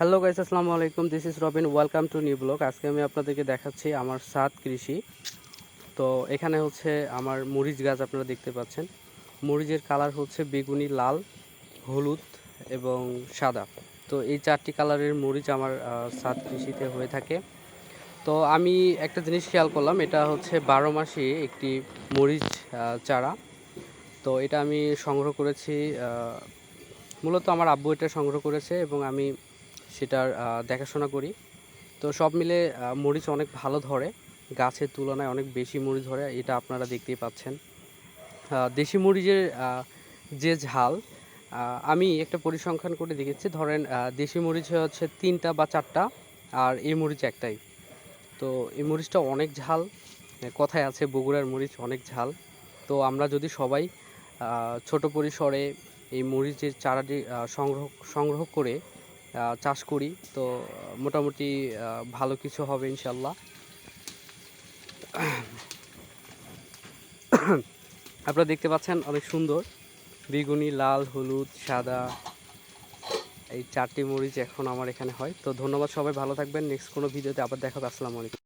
Hello guys আসসালামু আলাইকুম। This is Robin welcome to new blog আজকে আমি আপনাদেরকে দেখাচ্ছি আমার সাত কৃষি। তো এখানে হচ্ছে আমার মরিচ গাছ আপনারা দেখতে পাচ্ছেন। মরিচের কালার হচ্ছে বেগুনি, লাল, হলুদ এবং সাদা। তো এই চারটি কালারের মরিচ আমার সাত কৃষিতে হয়ে থাকে। তো আমি একটা জিনিস খেয়াল করলাম, এটা হচ্ছে বারো মাসে একটি মরিচ চারা। তো এটা আমি সংগ্রহ করেছি মূলত আমার আব্বু এটা সংগ্রহ করেছে এবং আমি সেটার দেখাশোনা করি। তো সব মিলে মরিচ অনেক ভালো ধরে। গাছের তুলনায় অনেক বেশি মরিচ ধরে, এটা আপনারা দেখতেই পাচ্ছেন। দেশি মরিচের যে ঝাল আমি একটা পরিসংখ্যান করে দেখেছি। ধরেন দেশি মরিচ হচ্ছে তিনটা বা চারটা, আর এই মরিচ একটাই। তো এই মরিচটা অনেক ঝাল, কথায় আছে বগুড়ার মরিচ অনেক ঝাল। তো আমরা যদি সবাই ছোট পরিসরে এই মরিচের চারাটি সংগ্রহ সংগ্রহ করে চাষ করি। তো মোটামুটি ভালো কিছু হবে ইনশাল্লাহ। আপনারা দেখতে পাচ্ছেন অনেক সুন্দর। বেগুনি, লাল, হলুদ, সাদা, এই চারটি মরিচ এখন আমার এখানে হয়। তো ধন্যবাদ সবাই, ভালো থাকবেন। নেক্সট কোনো ভিডিওতে আবার দেখাবে আসসালামু আলাইকুম।